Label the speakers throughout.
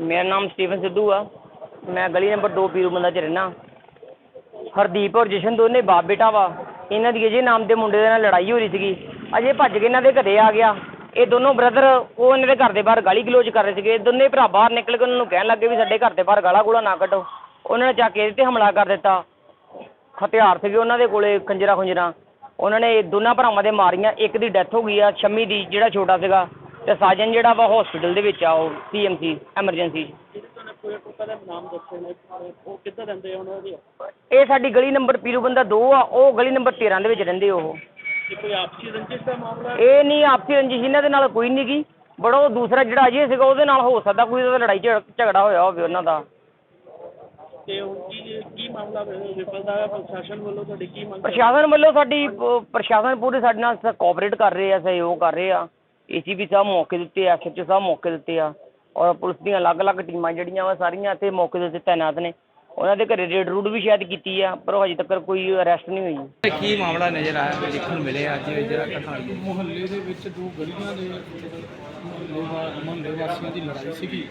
Speaker 1: ਮੇਰਾ ਨਾਮ ਸਟੀਫਨ ਸਿੱਧੂ ਆ। ਮੈਂ ਗਲੀ ਨੰਬਰ 2 ਪੀਰੂ ਬੰਦਾ ਚ ਰਹਿਣਾ ਹਰਦੀਪ ਔਰ ਜਸ਼ਨ ਦੋਨੇ ਬਾਪ ਬੇਟਾ ਵਾ। ਇਹਨਾਂ ਦੀ ਅਜੇ ਨਾਮ ਦੇ ਮੁੰਡੇ ਦੇ ਨਾਲ ਲੜਾਈ ਹੋ ਰਹੀ ਸੀਗੀ। ਅਜੇ ਭੱਜ ਕੇ ਇਹਨਾਂ ਦੇ ਘਰੇ ਆ ਗਿਆ। ਇਹ ਦੋਨੋਂ ਬ੍ਰਦਰ ਉਹ ਇਹਨਾਂ ਦੇ ਘਰ ਦੇ ਬਾਹਰ ਗਾਲੀ ਗਲੋਚ ਕਰ ਰਹੇ ਸੀਗੇ। ਦੋਨੇ ਭਰਾ ਬਾਹਰ ਨਿਕਲ ਕੇ ਉਹਨਾਂ ਨੂੰ ਕਹਿਣ ਲੱਗੇ ਵੀ ਸਾਡੇ ਘਰ ਦੇ ਬਾਹਰ ਗਾਲਾ ਗੂਲਾ ਨਾ ਕੱਢੋ। ਉਹਨਾਂ ਨੇ ਜਾ ਕੇ ਇਹਦੇ ਤੇ ਹਮਲਾ ਕਰ ਦਿੱਤਾ। ਹਥਿਆਰ ਸੀਗੇ ਉਹਨਾਂ ਦੇ ਕੋਲੇ ਖੰਜਰਾ ਖੁੰਜਰਾ। ਉਹਨਾਂ ਨੇ ਦੋਨਾਂ ਭਰਾਵਾਂ ਦੇ ਮਾਰੀਆਂ। ਇੱਕ ਦੀ ਡੈਥ ਹੋ ਗਈ ਆ ਸ਼ੰਮੀ ਦੀ ਜਿਹੜਾ ਛੋਟਾ ਸੀਗਾ। ਤੇ ਸਾਜਨ ਜਿਹੜਾ ਵਾ ਹਸਪੀਟਲ ਦੇ ਵਿੱਚ ਆ, ਉਹ ਸੀਐਮਸੀ ਐਮਰਜੈਂਸੀ
Speaker 2: ਜਿਹੜੇ ਤੁਹਾਨੂੰ ਕੋਈ ਕੋਈ ਦਾ ਨਾਮ ਦੱਸੇ ਨੇ ਉਹ ਕਿੱਦਾਂ ਰਹਿੰਦੇ ਆ ਉਹਨਾਂ ਦੇ
Speaker 1: ਇਹ ਸਾਡੀ ਗਲੀ ਨੰਬਰ ਪੀਰੂ ਬੰਦਾ 2 ਆ, ਉਹ ਗਲੀ ਨੰਬਰ 13 ਦੇ ਵਿੱਚ ਰਹਿੰਦੇ ਉਹ।
Speaker 2: ਇਹ ਕੋਈ ਆਪਸੀ ਰੰਜਿਸ਼ ਦਾ ਮਾਮਲਾ ਹੈ?
Speaker 1: ਇਹ ਨਹੀਂ, ਆਪਸੀ ਰੰਜਿਸ਼ ਇਹਨਾਂ ਦੇ ਨਾਲ ਕੋਈ ਨਹੀਂ ਗੀ। ਬੜਾ ਉਹ ਦੂਸਰਾ ਜਿਹੜਾ ਅਜੇ ਸੀਗਾ, ਉਹਦੇ ਨਾਲ ਹੋ ਸਕਦਾ ਕੋਈ ਉਹਦਾ ਲੜਾਈ ਝੜ- ਝਗੜਾ ਹੋਇਆ ਹੋਵੇ ਉਹਨਾਂ ਦਾ।
Speaker 2: ਤੇ ਹੁਣ ਕੀ ਕੀ ਮਾਮਲਾ ਵਿਫਲਤਾ ਹੈ ਪ੍ਰਸ਼ਾਸਨ ਵੱਲੋਂ ਤੁਹਾਡੀ ਕੀ ਮੰਗ
Speaker 1: ਪ੍ਰਸ਼ਾਸਨ ਵੱਲੋਂ ਸਾਡੀ ਪ- ਪ੍ਰਸ਼ਾਸਨ ਪੂਰੇ ਸਾਡੇ ਨਾਲ ਕੋਆਪਰੇਟ ਕਰ ਰਹੇ ਆ, ਸਹਿਯੋਗ ਕਰ ਰਹੇ ਆ। ਏਸੀਪੀ ਸਾਹਿਬ ਮੌਕੇ ਦਿੱਤੇ ਐਸਐਚਓ ਸਾਹਿਬ ਮੌਕੇ ਦਿੱਤੇ ਆ। ਔਰ ਪੁਲਿਸ ਦੀਆਂ ਅਲੱਗ-ਅਲੱਗ ਟੀਮਾਂ ਜਿਹੜੀਆਂ ਵਾ ਸਾਰੀਆਂ ਇੱਥੇ ਮੌਕੇ ਦੇ ਉੱਤੇ ਤਾਇਨਾਤ ਨੇ। ਉਹਨਾਂ ਦੇ ਘਰੇ ਰੇਡ ਰੂਡ ਵੀ ਸ਼ਾਇਦ ਕੀਤੀ ਆ ਪਰ ਉਹ ਹਜੇ ਤੱਕ ਕੋਈ ਅਰੈਸਟ ਨਹੀਂ ਹੋਈ।
Speaker 3: ਤੇ ਕੀ ਮਾਮਲਾ ਨਜ਼ਰ ਆਇਆ? ਕੋਈ ਦੇਖਣ ਨੂੰ ਮਿਲਿਆ ਅੱਜ ਜਿਹੜਾ ਘਟਨਾ ਹੋਈ ਹੈ?
Speaker 4: ਮੁਹੱਲੇ ਦੇ ਵਿੱਚ ਦੋ ਗਲੀਆਂ ਦੇ ਮੁਹੱਲੇ ਵਾਸੀਆਂ ਦੀ ਲੜਾਈ ਸੀਗੀ।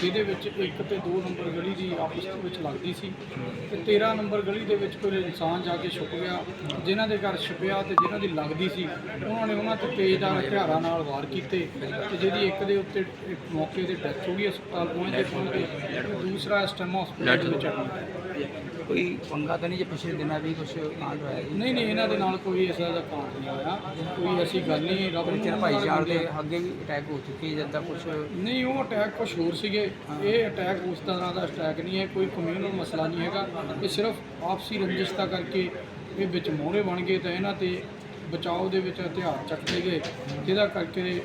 Speaker 4: ਜਿਹਦੇ ਵਿੱਚ ਇੱਕ ਤੇ ਦੋ ਨੰਬਰ ਗਲੀ ਦੀ ਆਪਸ ਦੇ ਵਿੱਚ ਲੱਗਦੀ ਸੀ ਤੇ 13 ਨੰਬਰ ਗਲੀ ਦੇ ਵਿੱਚ ਕੋਈ ਇਨਸਾਨ ਜਾ ਕੇ ਛੁਪ ਗਿਆ। ਜਿਨ੍ਹਾਂ ਦੇ ਘਰ ਛੁਪਿਆ ਤੇ ਜਿਨ੍ਹਾਂ ਦੀ ਲੱਗਦੀ ਸੀ ਉਹਨਾਂ ਨੇ ਉਹਨਾਂ ਤੇ ਤੇਜ਼ਦਾਰ ਹਥਿਆਰਾਂ ਨਾਲ ਵਾਰ ਕੀਤੇ ਤੇ ਜਿਹਦੀ ਇੱਕ ਦੇ ਉੱਤੇ ਇੱਕ ਮੌਕੇ ਤੇ ਡੈਥ ਹੋ ਗਈ ਹਸਪਤਾਲ ਪਹੁੰਚਦੇ ਪਹੁੰਚਦੇ ਤੇ ਦੂਸਰਾ ਇਸ ਟਾਈਮ ਹਸਪਤਾਲ ਦੇ ਵਿੱਚ ਐਡਮਿਟ ਹੈ
Speaker 3: ਕੋਈ ਪੰਗਾ ਤਾਂ ਨਹੀਂ ਜੇ ਪਿਛਲੇ ਦਿਨਾਂ ਵੀ ਕੁਝ ਕਾਂਡ ਹੋਇਆ ਜੀ?
Speaker 4: ਨਹੀਂ ਨਹੀਂ ਇਹਨਾਂ ਦੇ ਨਾਲ ਕੋਈ ਇਸ ਤਰ੍ਹਾਂ ਦਾ ਕਾਂਡ ਨਹੀਂ ਹੋਇਆ। ਕੋਈ ਐਸੀ ਗੱਲ ਨਹੀਂ ਰੱਬ ਨੂੰ
Speaker 3: ਬੱਚਿਆਂ ਭਾਈਚਾਰ ਦੇ ਅੱਗੇ ਵੀ ਅਟੈਕ ਹੋ ਚੁੱਕੇ ਜਦ ਕੁਝ
Speaker 4: ਨਹੀਂ ਉਹ ਅਟੈਕ ਕੁਛ ਹੋਰ ਸੀਗੇ। ਇਹ ਅਟੈਕ ਉਸ ਤਰ੍ਹਾਂ ਦਾ ਅਟੈਕ ਨਹੀਂ ਹੈ। ਕੋਈ ਕਮਿਊਨਲ ਮਸਲਾ ਨਹੀਂ ਹੈਗਾ। ਇਹ ਸਿਰਫ ਆਪਸੀ ਰੰਜਿਸ਼ਤਾ ਕਰਕੇ ਇਹ ਵਿੱਚ ਮੋਹਰੇ ਬਣ ਗਏ ਤਾਂ ਇਹਨਾਂ ਤੇ ਬਚਾਓ ਦੇ ਵਿੱਚ ਹਥਿਆਰ ਚੱਕਦੇ ਗਏ। ਜਿਹਦਾ ਕਰਕੇ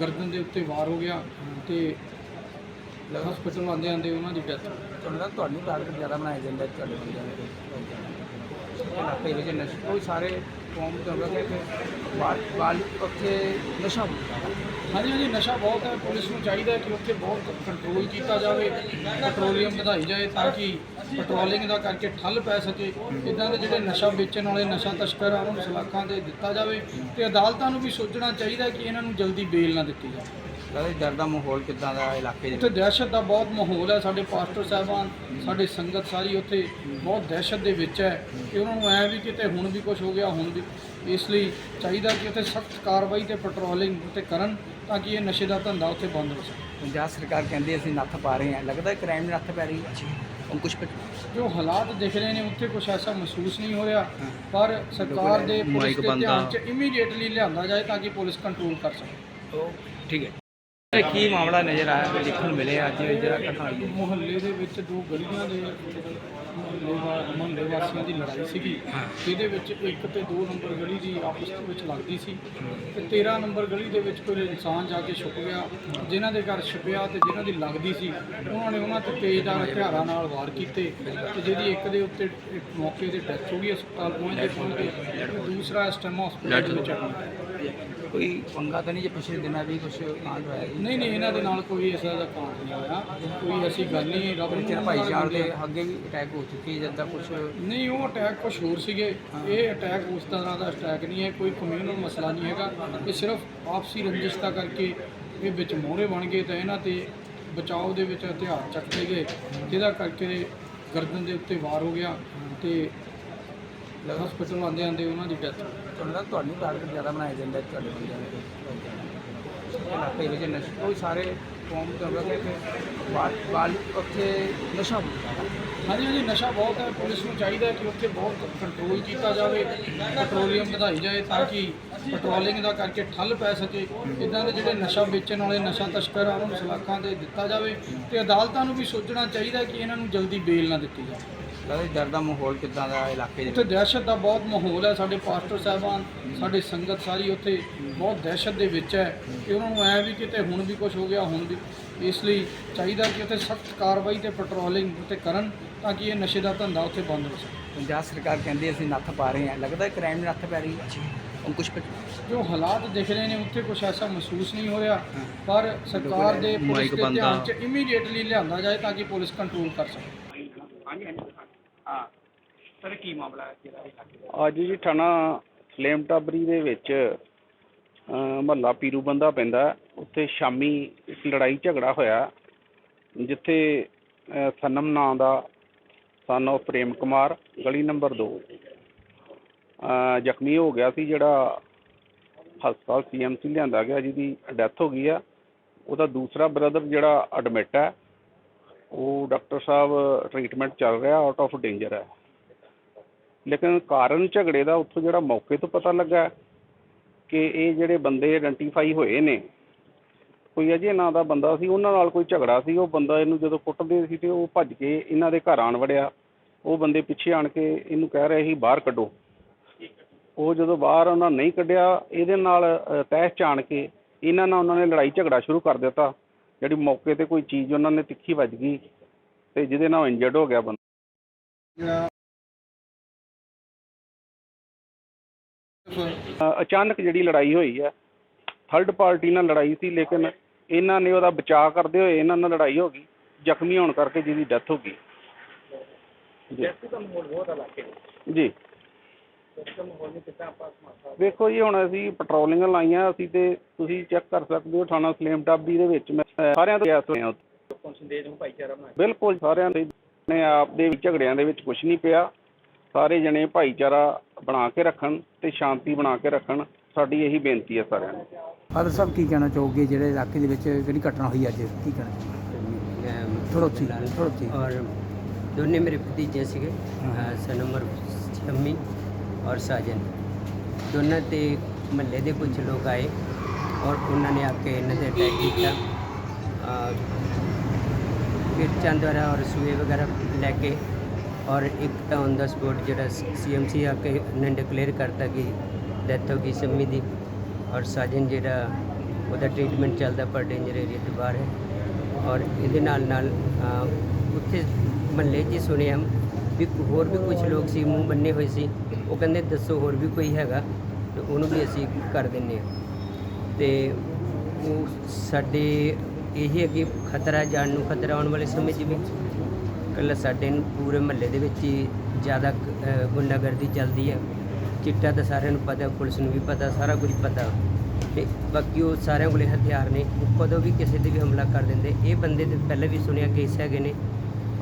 Speaker 4: ਗਰਦਨ ਦੇ ਉੱਤੇ ਵਾਰ ਹੋ ਗਿਆ ਤੇ ਹਸਪੀਟਲ ਆਂਦੇ ਆਂਦੇ ਉਹਨਾਂ ਦੀ ਡੈਥ
Speaker 3: ਤੁਹਾਨੂੰ ਤੁਹਾਨੂੰ ਟਾਰਗੇਟ ਜ਼ਿਆਦਾ ਬਣਾਇਆ ਜਾਂਦਾ ਤੁਹਾਡੇ ਬੰਦਿਆਂ ਦੇ ਇਲਾਕੇ ਵਿੱਚ ਨਸ਼ੇ ਕੋਈ ਸਾਰੇ ਕੌਮ ਤੋਂ ਲੱਗੇ ਕਿ ਬਾਲ ਬਾਲ ਉੱਥੇ ਨਸ਼ਾ।
Speaker 4: ਹਾਂਜੀ ਹਾਂਜੀ ਨਸ਼ਾ ਬਹੁਤ ਹੈ। ਪੁਲਿਸ ਨੂੰ ਚਾਹੀਦਾ ਕਿ ਉੱਥੇ ਬਹੁਤ ਕੰਟਰੋਲ ਕੀਤਾ ਜਾਵੇ ਪੈਟਰੋਲੀਅਮ ਵਧਾਈ ਜਾਏ ਤਾਂ ਕਿ ਪੈਟਰੋਲਿੰਗ ਦਾ ਕਰਕੇ ਠੱਲ ਪੈ ਸਕੇ। ਇਦਾਂ ਦੇ ਜਿਹੜੇ ਨਸ਼ਾ ਵੇਚਣ ਵਾਲੇ ਨਸ਼ਾ ਤਸਕਰ ਆ ਉਹਨਾਂ ਨੂੰ ਸਲਾਖਾਂ ਦੇ ਦਿੱਤਾ ਜਾਵੇ ਤੇ ਅਦਾਲਤਾਂ ਨੂੰ ਵੀ ਸੋਚਣਾ ਚਾਹੀਦਾ ਕਿ ਇਹਨਾਂ ਨੂੰ ਜਲਦੀ ਬੇਲ ਨਾ ਦਿੱਤੀ ਜਾਵੇ।
Speaker 3: ਲੱਗਦਾ ਡਰ ਦਾ ਮਾਹੌਲ ਕਿੱਦਾਂ ਦਾ ਇਲਾਕੇ
Speaker 4: ਉੱਥੇ
Speaker 3: ਦੇ
Speaker 4: ਦਹਿਸ਼ਤ ਦਾ ਬਹੁਤ ਮਾਹੌਲ ਹੈ ਸਾਡੇ ਪਾਸਟਰ ਸਾਹਿਬਾਨ ਸਾਡੀ ਸੰਗਤ ਸਾਰੀ ਉੱਥੇ ਬਹੁਤ ਦਹਿਸ਼ਤ ਦੇ ਵਿੱਚ ਹੈ ਕਿ ਉਹਨਾਂ ਨੂੰ ਐ ਵੀ ਕਿਤੇ ਹੁਣ ਵੀ ਕੁਝ ਹੋ ਗਿਆ ਹੁਣ ਵੀ। ਇਸ ਲਈ ਚਾਹੀਦਾ ਕਿ ਉੱਥੇ ਸਖਤ ਕਾਰਵਾਈ ਤੇ ਪੈਟਰੋਲਿੰਗ ਤੇ ਕਰਨ ਤਾਂ ਕਿ ਇਹ ਨਸ਼ੇ ਦਾ ਧੰਦਾ ਉੱਥੇ ਬੰਦ ਹੋ ਸਕੇ।
Speaker 3: ਪੰਜਾਬ ਸਰਕਾਰ ਕਹਿੰਦੀ ਅਸੀਂ ਨੱਥ ਪਾ ਰਹੇ ਹਾਂ। ਲੱਗਦਾ ਕ੍ਰਾਈਮ ਨੱਥ ਪੈ ਰਹੀ ਹੈ? ਅੰਕੁਸ਼ ਪਟੇਲ
Speaker 4: ਜੋ ਹਾਲਾਤ ਦਿਖ ਰਹੇ ਨੇ ਉੱਥੇ ਕੁਝ ਐਸਾ ਮਹਿਸੂਸ ਨਹੀਂ ਹੋ ਰਿਹਾ। ਪਰ ਸਰਕਾਰ ਦੇ ਪੁਲਿਸ ਦੇ ਧਿਆਨ 'ਚ ਇਮੀਡੀਏਟਲੀ ਲਿਆਂਦਾ ਜਾਏ ਤਾਂ ਕਿ ਪੁਲਿਸ ਕੰਟਰੋਲ ਕਰ ਸਕੇ।
Speaker 3: ਠੀਕ ਹੈ। ਕੀ ਮਾਮਲਾ ਨਜ਼ਰ ਆਇਆ? ਦੇਖਣ ਨੂੰ ਮਿਲਿਆ ਅੱਜ ਜਿਹੜਾ ਹੈ?
Speaker 4: ਮੁਹੱਲੇ ਦੇ ਵਿੱਚ ਦੋ ਗਲੀਆਂ ਦੇ ਮੁਹੱਲੇ ਵਾ- ਵਾਸੀਆਂ ਦੀ ਲੜਾਈ ਸੀਗੀ। ਜਿਹਦੇ ਵਿੱਚ ਇੱਕ ਤੇ ਦੋ ਨੰਬਰ ਗਲੀ ਦੀ ਆਪਸ ਦੇ ਵਿੱਚ ਲੱਗਦੀ ਸੀ ਤੇ 13 ਨੰਬਰ ਗਲੀ ਦੇ ਵਿੱਚ ਕੋਈ ਇਨਸਾਨ ਜਾ ਕੇ ਛੁਪ ਗਿਆ। ਜਿਨ੍ਹਾਂ ਦੇ ਘਰ ਛੁਪਿਆ ਤੇ ਜਿਨ੍ਹਾਂ ਦੀ ਲੱਗਦੀ ਸੀ ਉਹਨਾਂ ਨੇ ਉਹਨਾਂ ਤੇ ਤੇਜ਼ਦਾਰ ਹਥਿਆਰਾਂ ਨਾਲ ਵਾਰ ਕੀਤੇ ਤੇ ਜਿਹਦੀ ਇੱਕ ਦੇ ਉੱਤੇ ਇੱਕ ਮੌਕੇ ਤੇ ਡੈਥ ਹੋ ਗਈ ਹਸਪਤਾਲ ਪਹੁੰਚਦੇ ਪਹੁੰਚਦੇ ਤੇ ਦੂਸਰਾ ਇਸ ਟਾਈਮ ਹਸਪਤਾਲ ਵਿੱਚ ਹੈ।
Speaker 3: ਕੋਈ ਪੰਗਾ ਤਾਂ ਨਹੀਂ ਜੇ ਪਿਛਲੇ ਦਿਨਾਂ ਵੀ ਕੁਝ ਕਾਂਡ ਹੋਇਆ ਜੀ
Speaker 4: ਨਹੀਂ ਨਹੀਂ ਇਹਨਾਂ ਦੇ ਨਾਲ ਕੋਈ ਇਸ ਤਰ੍ਹਾਂ ਦਾ ਕਾਂਡ ਨਹੀਂ ਹੋਇਆ। ਕੋਈ ਐਸੀ ਗੱਲ ਨਹੀਂ ਰੱਬ ਨੂੰ
Speaker 3: ਭਾਈਚਾਰ ਦੇ ਅੱਗੇ ਵੀ ਅਟੈਕ ਹੋ ਚੁੱਕੇ ਜਦ ਤੱਕ ਕੁਝ
Speaker 4: ਨਹੀਂ ਉਹ ਅਟੈਕ ਕੁਛ ਹੋਰ ਸੀਗੇ। ਇਹ ਅਟੈਕ ਉਸ ਤਰ੍ਹਾਂ ਦਾ ਅਟੈਕ ਨਹੀਂ ਹੈ ਕੋਈ ਕਮਿਊਨਲ ਮਸਲਾ ਨਹੀਂ ਹੈਗਾ। ਇਹ ਸਿਰਫ ਆਪਸੀ ਰੰਜਿਸ਼ਤਾ ਕਰਕੇ ਇਹ ਵਿੱਚ ਮੋਹਰੇ ਬਣ ਗਏ ਤਾਂ ਇਹਨਾਂ ਤੇ ਬਚਾਓ ਦੇ ਵਿੱਚ ਹਥਿਆਰ ਚੱਕਦੇ ਗਏ। ਜਿਹਦਾ ਕਰਕੇ ਗਰਦਨ ਦੇ ਉੱਤੇ ਵਾਰ ਹੋ ਗਿਆ ਤੇ ਹਸਪੀਟਲ ਆਂਦੇ ਆਂਦੇ ਉਹਨਾਂ ਦੀ ਡੈਥ
Speaker 3: ਤੁਹਾਨੂੰ ਤੁਹਾਨੂੰ ਟਾਰਗੇਟ ਜ਼ਿਆਦਾ ਬਣਾਇਆ ਜਾਂਦਾ ਤੁਹਾਡੇ ਬੰਦਿਆਂ ਦੇ ਇਲਾਕੇ ਵਿੱਚ ਨਸ਼ੇ ਕੋਈ ਸਾਰੇ ਕੌਮ ਤੋਂ ਲੱਗੇ ਕਿ ਬਾਲ ਬਾਲ ਉੱਥੇ ਨਸ਼ਾ।
Speaker 4: ਹਾਂਜੀ ਹਾਂਜੀ ਨਸ਼ਾ ਬਹੁਤ ਹੈ। ਪੁਲਿਸ ਨੂੰ ਚਾਹੀਦਾ ਕਿ ਉੱਥੇ ਬਹੁਤ ਕੰਟਰੋਲ ਕੀਤਾ ਜਾਵੇ ਪੈਟਰੋਲੀਅਮ ਵਧਾਈ ਜਾਏ ਤਾਂ ਕਿ ਪੈਟਰੋਲਿੰਗ ਦਾ ਕਰਕੇ ਠੱਲ ਪੈ ਸਕੇ। ਇਦਾਂ ਦੇ ਜਿਹੜੇ ਨਸ਼ਾ ਵੇਚਣ ਵਾਲੇ ਨਸ਼ਾ ਤਸਕਰ ਆ ਉਹਨਾਂ ਨੂੰ ਸਲਾਖਾਂ ਦੇ ਦਿੱਤਾ ਜਾਵੇ ਤੇ ਅਦਾਲਤਾਂ ਨੂੰ ਵੀ ਸੋਚਣਾ ਚਾਹੀਦਾ ਕਿ ਇਹਨਾਂ ਨੂੰ ਜਲਦੀ ਬੇਲ ਨਾ ਦਿੱਤੀ ਜਾਵੇ।
Speaker 3: ਲੱਗਦਾ ਡਰ ਦਾ ਮਾਹੌਲ ਕਿੱਦਾਂ ਦਾ ਇਲਾਕੇ
Speaker 4: ਉੱਥੇ
Speaker 3: ਦੇ
Speaker 4: ਦਹਿਸ਼ਤ ਦਾ ਬਹੁਤ ਮਾਹੌਲ ਹੈ ਸਾਡੇ ਪਾਸਟਰ ਸਾਹਿਬਾਨ ਸਾਡੀ ਸੰਗਤ ਸਾਰੀ ਉੱਥੇ ਬਹੁਤ ਦਹਿਸ਼ਤ ਦੇ ਵਿੱਚ ਹੈ ਕਿ ਉਹਨਾਂ ਨੂੰ ਐ ਵੀ ਕਿਤੇ ਹੁਣ ਵੀ ਕੁਝ ਹੋ ਗਿਆ ਹੁਣ ਵੀ। ਇਸ ਲਈ ਚਾਹੀਦਾ ਕਿ ਉੱਥੇ ਸਖਤ ਕਾਰਵਾਈ ਤੇ ਪੈਟਰੋਲਿੰਗ ਤੇ ਕਰਨ ਤਾਂ ਕਿ ਇਹ ਨਸ਼ੇ ਦਾ ਧੰਦਾ ਉੱਥੇ ਬੰਦ ਹੋ ਸਕੇ।
Speaker 3: ਪੰਜਾਬ ਸਰਕਾਰ ਕਹਿੰਦੀ ਅਸੀਂ ਨੱਥ ਪਾ ਰਹੇ ਹਾਂ। ਲੱਗਦਾ ਕ੍ਰਾਈਮ ਨੱਥ ਪੈ ਰਹੀ ਹੈ? ਅੰਕੁਸ਼ ਪਟੇਲ
Speaker 4: ਜੋ ਹਾਲਾਤ ਦਿਖ ਰਹੇ ਨੇ ਉੱਥੇ ਕੁਝ ਐਸਾ ਮਹਿਸੂਸ ਨਹੀਂ ਹੋ ਰਿਹਾ ਪਰ ਸਰਕਾਰ ਦੇ ਪੁਲਿਸ ਦੇ ਧਿਆਨ 'ਚ ਇਮੀਡੀਏਟਲੀ ਲਿਆਂਦਾ ਜਾਏ ਤਾਂ ਕਿ ਪੁਲਿਸ ਕੰਟਰੋਲ ਕਰ ਸਕੇ।
Speaker 3: ਹਾਂਜੀ ਹਾਂਜੀ। ਹਾਂ। ਸਰ ਕੀ ਮਾਮਲਾ ਹੈ ਜਿਹੜਾ ਇਲਾਕੇ ਦਾ
Speaker 5: ਅੱਜ ਜੀ ਥਾਣਾ ਸਲੇਮ ਟਾਬਰੀ ਦੇ ਵਿੱਚ ਮਹੱਲਾ ਪੀਰੂ ਬੰਦਾ ਪੈਂਦਾ। ਉੱਥੇ ਸ਼ਾਮੀ ਇੱਕ ਲੜਾਈ ਝਗੜਾ ਹੋਇਆ ਜਿੱਥੇ ਅਹ, ਸਨਮ ਨਾਂ ਦਾ ਸਨ of ਪ੍ਰੇਮ ਕੁਮਾਰ ਗਲੀ ਨੰਬਰ 2 ਜ਼ਖਮੀ ਹੋ ਗਿਆ ਸੀ ਜਿਹੜਾ ਹਸਪਤਾਲ ਸੀਐਮਸੀ ਲਿਆਂਦਾ ਗਿਆ ਜਿਹਦੀ ਡੈਥ ਹੋ ਗਈ ਆ। ਉਹਦਾ ਦੂਸਰਾ ਬ੍ਰਦਰ ਜਿਹੜਾ ਐਡਮਿਟ ਹੈ। ਉਹ ਡਾਕਟਰ ਸਾਹਿਬ ਟ੍ਰੀਟਮੈਂਟ ਚੱਲ ਰਿਹਾ ਆਊਟ ਆਫ ਡੇਂਜਰ ਹੈ। ਲੇਕਿਨ ਕਾਰਨ ਝਗੜੇ ਦਾ ਉੱਥੋਂ ਜਿਹੜਾ ਮੌਕੇ ਤੋਂ ਪਤਾ ਲੱਗਾ ਕਿ ਇਹ ਜਿਹੜੇ ਬੰਦੇ ਆਇਡੈਂਟੀਫਾਈ ਹੋਏ ਨੇ, ਕੋਈ ਅਜੇ ਨਾਂ ਦਾ ਬੰਦਾ ਸੀ, ਉਹਨਾਂ ਨਾਲ ਕੋਈ ਝਗੜਾ ਸੀ, ਉਹ ਬੰਦਾ ਇਹਨੂੰ ਜਦੋਂ ਕੁੱਟਦੇ ਸੀ ਤੇ ਉਹ ਭੱਜ ਕੇ ਇਹਨਾਂ ਦੇ ਘਰ ਆਣ ਵੜਿਆ। ਉਹ ਬੰਦੇ ਪਿੱਛੇ ਆਣ ਕੇ ਇਹਨੂੰ ਕਹਿ ਰਹੇ ਸੀ, ਬਾਹਰ ਕੱਢੋ। ਉਹ ਜਦੋਂ ਬਾਹਰ ਉਹਨਾਂ ਨਹੀਂ ਕੱਢਿਆ, ਇਹਦੇ ਨਾਲ ਤਹਿਸ ਚ ਆਣ ਕੇ ਇਹਨਾਂ ਨਾਲ ਉਹਨਾਂ ਨੇ ਲੜਾਈ ਝਗੜਾ ਸ਼ੁਰੂ ਕਰ ਦਿੱਤਾ। ਜਿਹੜੀ ਮੌਕੇ ਤੇ ਕੋਈ ਚੀਜ਼ ਉਹਨਾਂ ਨੇ ਤਿੱਖੀ ਵੱਜ ਗਈ ਤੇ ਜਿਹਦੇ ਨਾਲ ਇੰਜਰਡ ਹੋ ਗਿਆ ਬੰਦਾ। ਅ- ਅਚਾਨਕ ਜਿਹੜੀ ਲੜਾਈ ਹੋਈ ਹੈ ਥਰਡ ਪਾਰਟੀ ਨਾਲ ਲੜਾਈ ਸੀ ਲੇਕਿਨ ਇਹਨਾਂ ਨੇ ਉਹਦਾ ਬਚਾਅ ਕਰਦੇ ਹੋਏ ਇਹਨਾਂ ਨਾਲ ਲੜਾਈ ਹੋ ਗਈ ਜ਼ਖਮੀ ਹੋਣ ਕਰਕੇ ਜਿਹਦੀ ਡੈਥ ਹੋ ਗਈ। ਜੀ। ਜੀ। ਸਿਸਟਮ ਜੀ ਹੁਣ ਅਸੀਂ ਪੈਟਰੋਲਿੰਗ ਲਾਈਆਂ ਅਸੀਂ ਤੇ ਤੁਸੀਂ ਚੈੱਕ ਕਰ ਸਕਦੇ ਹੋ ਥਾਣਾ ਸਲੇਮ ਟਾਬੀ ਦੇ ਵਿੱਚ ਮੈਂ ਸਾਰਿਆਂ ਤੋਂ ਗਿਆ ਸੁਣਿਆ ਉੱਥੇ ਬਿਲਕੁਲ ਸਾਰਿਆਂ ਦੇ ਨੇ ਆਪ ਦੇ ਵਿੱਚ ਝਗੜਿਆਂ ਦੇ ਵਿੱਚ ਕੁਝ ਨਹੀਂ ਪਿਆ। ਸਾਰੇ ਜਣੇ ਭਾਈਚਾਰਾ ਬਣਾ ਕੇ ਰੱਖਣ ਤੇ ਸ਼ਾਂਤੀ ਬਣਾ ਕੇ ਰੱਖਣ ਸਾਡੀ ਇਹੀ ਬੇਨਤੀ ਹੈ ਸਾਰਿਆਂ ਨੂੰ।
Speaker 3: ਹਰ ਸਭ ਕੀ ਕਹਿਣਾ ਚਾਹੋਗੇ? ਜਿਹੜੇ ਇਲਾਕੇ ਦੇ ਵਿੱਚ ਜਿਹੜੀ ਘਟਨਾ ਹੋਈ ਅੱਜ? ਕੀ ਕਹਿਣਾ ਥੋੜੋਚੀ ਥੋੜੋਚੀ
Speaker 6: ਔਰ ਦੋਨੇ ਮੇਰੇ ਭਤੀਜੇ ਸੀਗੇ। ਸਨ ਨੰਬਰ ਔਰ ਸਾਜਨ। ਦੋਨਾਂ ਤੇ ਮਹੱਲੇ ਦੇ ਕੁਝ ਲੋਕ ਆਏ ਔਰ ਉਹਨਾਂ ਨੇ ਆ ਕੇ ਇਹਨਾਂ ਤੇ ਅਟੈਕ ਕੀਤਾ। ਫਿਰ ਕਿਰਚਾਂ ਔਰ ਸੂਏ ਵਗੈਰਾ ਲੈ ਕੇ ਔਰ ਇੱਕ ਤਾਂ ਔਨ ਦਾ ਸਪੋਰਟ ਜਿਹੜਾ ਸੀਐਮਸੀ ਆ ਕੇ ਇਹਨਾਂ ਨੇ ਡਿਕਲੇਅਰ ਕਰਤਾ ਕਿ ਡੈਥ ਹੋ ਗਈ ਸ਼ੰਮੀ ਦੀ। ਔਰ ਸਾਜਨ ਜਿਹੜਾ ਉਹਦਾ ਟ੍ਰੀਟਮੈਂਟ ਚੱਲਦਾ ਪਰ ਡੇਂਜਰ ਏਰੀਆ ਤੋਂ ਬਾਹਰ ਹੈ। ਔਰ ਇਹਦੇ ਨਾਲ ਨਾਲ ਉੱਥੇ ਮਹੱਲੇ 'ਚ ਹੀ ਸੁਣਿਆ ਵੀ ਹੋਰ ਵੀ ਕੁਝ ਲੋਕ ਸੀ, ਮੂੰਹ ਬੰਨੇ ਹੋਏ ਸੀ। ਉਹ ਕਹਿੰਦੇ ਦੱਸੋ ਹੋਰ ਵੀ ਕੋਈ ਹੈਗਾ ਤੇ ਉਹਨੂੰ ਵੀ ਅਸੀਂ ਕਰ ਦਿੰਨੇ ਆ ਤੇ ਉਹ ਸਾਡੇ ਇਹੀ ਅੱਗੇ ਖਤਰਾ ਜਾਣ ਨੂੰ ਖਤਰਾ ਆਉਣ ਵਾਲੇ ਸਮੇਂ 'ਚ ਵੀ ਕੱਲਾ ਸਾਡੇ ਨੂੰ ਪੂਰੇ ਮਹੱਲੇ ਦੇ ਵਿੱਚ ਹੀ ਜ਼ਿਆਦਾ ਅਹ, ਗੁੰਡਾਗਰਦੀ ਚੱਲਦੀ ਹੈ। ਚਿੱਟਾ ਤਾਂ ਸਾਰਿਆਂ ਨੂੰ ਪਤਾ ਪੁਲਿਸ ਨੂੰ ਵੀ ਪਤਾ ਸਾਰਾ ਕੁਝ ਪਤਾ। ਤੇ ਬਾਕੀ ਉਹ ਸਾਰਿਆਂ ਕੋਲੇ ਹਥਿਆਰ ਨੇ ਉਹ ਕਦੋਂ ਵੀ ਕਿਸੇ ਤੇ ਵੀ ਹਮਲਾ ਕਰ ਦਿੰਦੇ। ਇਹ ਬੰਦੇ ਤੇ ਪਹਿਲਾਂ ਵੀ ਸੁਣਿਆ ਕੇਸ ਹੈਗੇ ਨੇ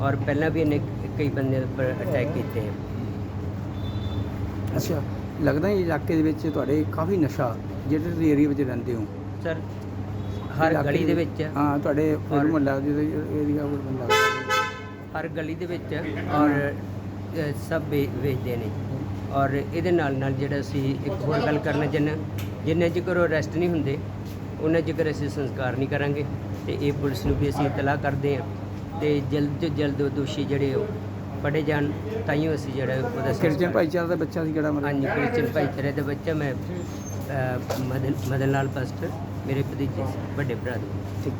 Speaker 6: ਔਰ ਪਹਿਲਾਂ ਵੀ ਇਹਨੇ ਕਈ ਬੰਦੇ ਉੱਪਰ ਅਟੈਕ ਕੀਤੇ ਹੈ।
Speaker 3: ਅੱਛਾ ਲੱਗਦਾ ਇਹ ਇਲਾਕੇ ਦੇ ਵਿੱਚ ਤੁਹਾਡੇ ਕਾਫੀ ਨਸ਼ਾ ਜਿਹੜੇ ਤੁਸੀਂ ਏਰੀਆ ਵਿੱਚ ਰਹਿੰਦੇ ਹੋ।
Speaker 6: ਸਰ ਹਰ
Speaker 3: ਇਲਾਕੇ
Speaker 6: ਗਲੀ ਦੇ ਵਿੱਚ।
Speaker 3: ਹਾਂ ਤੁਹਾਡੇ
Speaker 6: ਔਰ-
Speaker 3: ਮੁਹੱਲਾ ਦੇ ਏਰੀਆ ਕੋਲ ਬੰਦਾ
Speaker 6: ਹਰ ਗਲੀ ਦੇ ਵਿੱਚ ਔਰ ਅ, ਸਭ ਵੇ- ਵੇਚਦੇ ਨੇ। ਔਰ ਇਹਦੇ ਨਾਲ ਨਾਲ ਜਿਹੜਾ ਅਸੀਂ ਇੱਕ ਹੋਰ ਗੱਲ ਕਰਨਾ ਚਾਹੁੰਦੇ ਹਾਂ। ਜਿੰਨੇ ਚਿਰ ਉਹ ਅਰੈਸਟ ਨਹੀਂ ਹੁੰਦੇ ਉਹਨਾਂ ਚਿਰ ਅਸੀਂ ਸੰਸਕਾਰ ਨਹੀਂ ਕਰਾਂਗੇ ਤੇ ਇਹ ਪੁਲਿਸ ਨੂੰ ਵੀ ਅਸੀਂ ਇਤਲਾਹ ਕਰਦੇ ਹਾਂ। ਤੇ ਜਲਦ ਤੋਂ ਜਲਦ ਉਹ ਦੋਸ਼ੀ ਜਿਹੜੇ ਉਹ ਫੜੇ ਜਾਣ ਤਾਈਓ ਅਸੀਂ ਜਿਹੜਾ ਉਹਦਾ
Speaker 3: ਕਿਰਚਨ ਭਾਈਚਾਰਾ ਦਾ ਬੱਚਾ ਸੀ ਜਿਹੜਾ ਮਤਲਬ?
Speaker 6: ਹਾਂਜੀ ਕ੍ਰਿਸਚਨ ਭਾਈਚਾਰੇ ਦਾ ਬੱਚਾ ਮੈਂ ਮਦਨ ਮਦਨ ਲਾਲ ਪਾਸਟਰ ਮੇਰੇ ਭਤੀਜੇ ਸੀ, ਵੱਡੇ ਭਰਾ ਦੇ।
Speaker 3: ਠੀਕ।